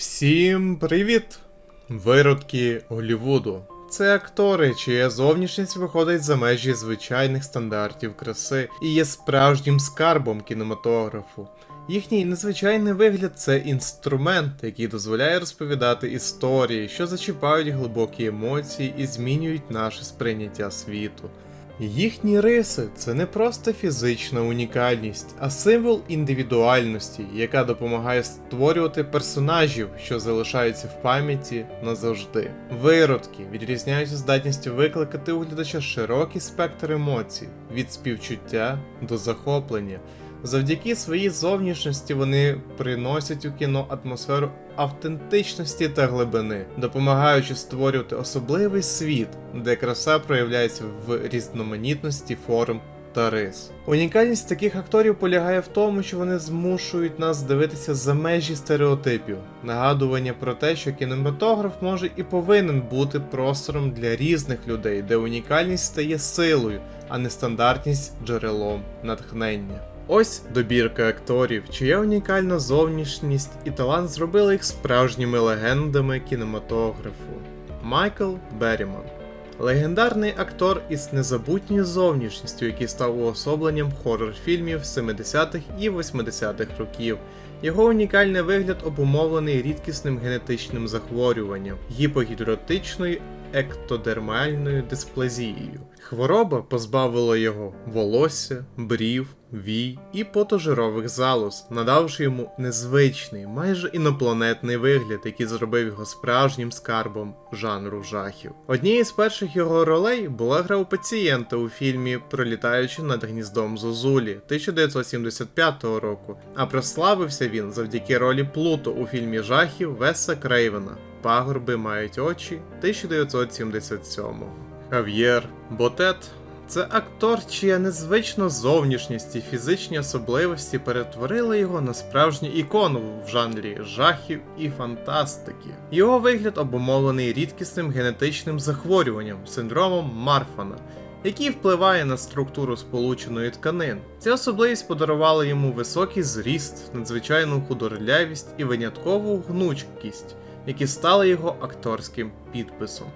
Всім привіт! Виродки Голлівуду. Це актори, чия зовнішність виходить за межі звичайних стандартів краси і є справжнім скарбом кінематографу. Їхній незвичайний вигляд це інструмент, який дозволяє розповідати історії, що зачіпають глибокі емоції і змінюють наше сприйняття світу. Їхні риси це не просто фізична унікальність, а символ індивідуальності, яка допомагає створювати персонажів, що залишаються в пам'яті назавжди. Виродки відрізняються здатністю викликати у глядача широкий спектр емоцій від співчуття до захоплення. Завдяки своїй зовнішності вони приносять у кіно атмосферу автентичності та глибини, допомагаючи створювати особливий світ, де краса проявляється в різноманітності форм та рис. Унікальність таких акторів полягає в тому, що вони змушують нас дивитися за межі стереотипів, нагадування про те, що кінематограф може і повинен бути простором для різних людей, де унікальність стає силою, а не стандартність джерелом натхнення. Ось добірка акторів, чия унікальна зовнішність і талант зробили їх справжніми легендами кінематографу. Майкл Берріман Легендарний актор із незабутньою зовнішністю, який став уособленням хорор-фільмів 70-х і 80-х років. Його унікальний вигляд обумовлений рідкісним генетичним захворюванням, гіпогідротичною ектодермальною дисплазією. Хвороба позбавила його волосся, брів, вій і потожирових залоз, надавши йому незвичний, майже інопланетний вигляд, який зробив його справжнім скарбом жанру жахів. Однією з перших його ролей була гра у пацієнта у фільмі Пролітаючи над гніздом Зозулі 1975 року, а прославився він завдяки ролі Плуто у фільмі жахів Веса Крейвена. Пагорби мають очі 1977-го. Хав'єр Ботет це актор, чия незвична зовнішність і фізичні особливості перетворили його на справжню ікону в жанрі жахів і фантастики. Його вигляд обумовлений рідкісним генетичним захворюванням синдромом Марфана. Який впливає на структуру сполученої тканин. Ця особливість подарувала йому високий зріст, надзвичайну худорлявість і виняткову гнучкість, які стали його акторським підписом.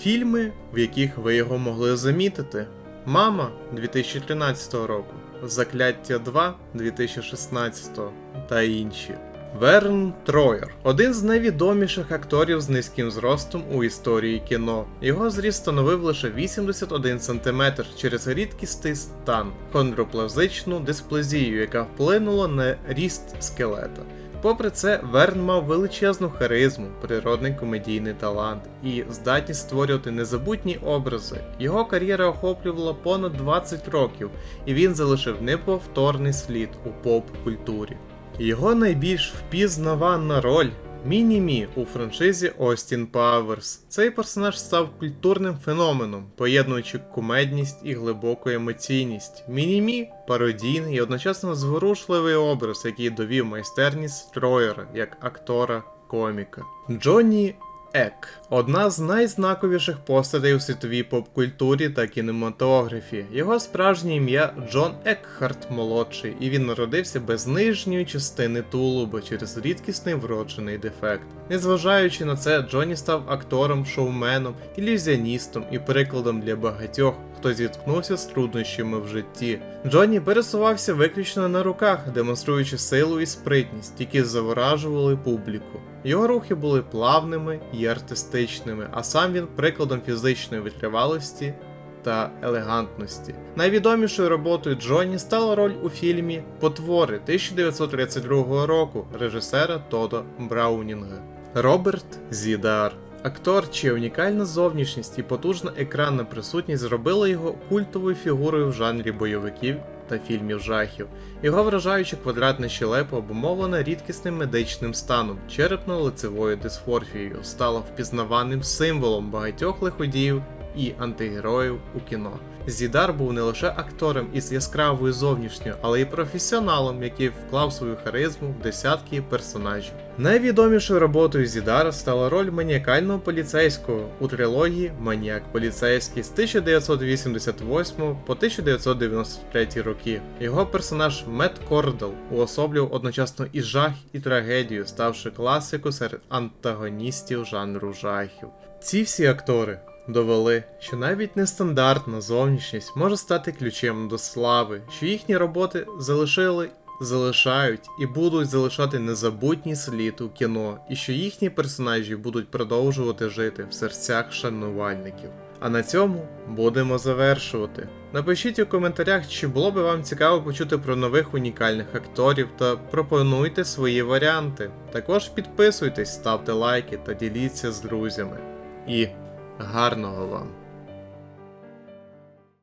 Фільми, в яких ви його могли замітити: Мама 2013 року, Закляття 2 2016 та інші. Верн Троєр один з найвідоміших акторів з низьким зростом у історії кіно. Його зріст становив лише 81 см через рідкістий стан, хондроплазичну дисплазію, яка вплинула на ріст скелета. Попри це, Верн мав величезну харизму, природний комедійний талант і здатність створювати незабутні образи. Його кар'єра охоплювала понад 20 років, і він залишив неповторний слід у поп-культурі. Його найбільш впізнавана роль Міні-Мі у франшизі Остін Пауерс. Цей персонаж став культурним феноменом, поєднуючи кумедність і глибоку емоційність. Міні-Мі пародійний і одночасно зворушливий образ, який довів майстерність Троєра як актора коміка. Джонні Ек одна з найзнаковіших постатей у світовій поп-культурі та кінематографі. Його справжнє ім'я Джон Екхарт молодший, і він народився без нижньої частини тулуба через рідкісний вроджений дефект. Незважаючи на це, Джонні став актором, шоуменом, ілюзіоністом і прикладом для багатьох, хто зіткнувся з труднощами в житті. Джонні пересувався виключно на руках, демонструючи силу і спритність, які заворажували публіку. Його рухи були плавними і артистичними, а сам він прикладом фізичної витривалості та елегантності. Найвідомішою роботою Джонні стала роль у фільмі Потвори 1932 року режисера Тодо Браунінга. Роберт Зідар Актор, чия унікальна зовнішність і потужна екранна присутність зробили його культовою фігурою в жанрі бойовиків та фільмів жахів. Його вражаюча квадратна щелепа, обумовлена рідкісним медичним станом, черепно-лицевою дисфорфією, стала впізнаваним символом багатьох лиходіїв і антигероїв у кіно. Зідар був не лише актором із яскравою зовнішньою, але й професіоналом, який вклав свою харизму в десятки персонажів. Найвідомішою роботою Зідара стала роль маніакального поліцейського у трилогії Маніак поліцейський з 1988 по 1993 роки. Його персонаж Мет Кордел уособлював одночасно і жах, і трагедію, ставши класику серед антагоністів жанру жахів. Ці всі актори довели, що навіть нестандартна зовнішність може стати ключем до слави, що їхні роботи залишили. Залишають і будуть залишати незабутній слід у кіно, і що їхні персонажі будуть продовжувати жити в серцях шанувальників. А на цьому будемо завершувати. Напишіть у коментарях, чи було би вам цікаво почути про нових унікальних акторів та пропонуйте свої варіанти. Також підписуйтесь, ставте лайки та діліться з друзями. І гарного вам!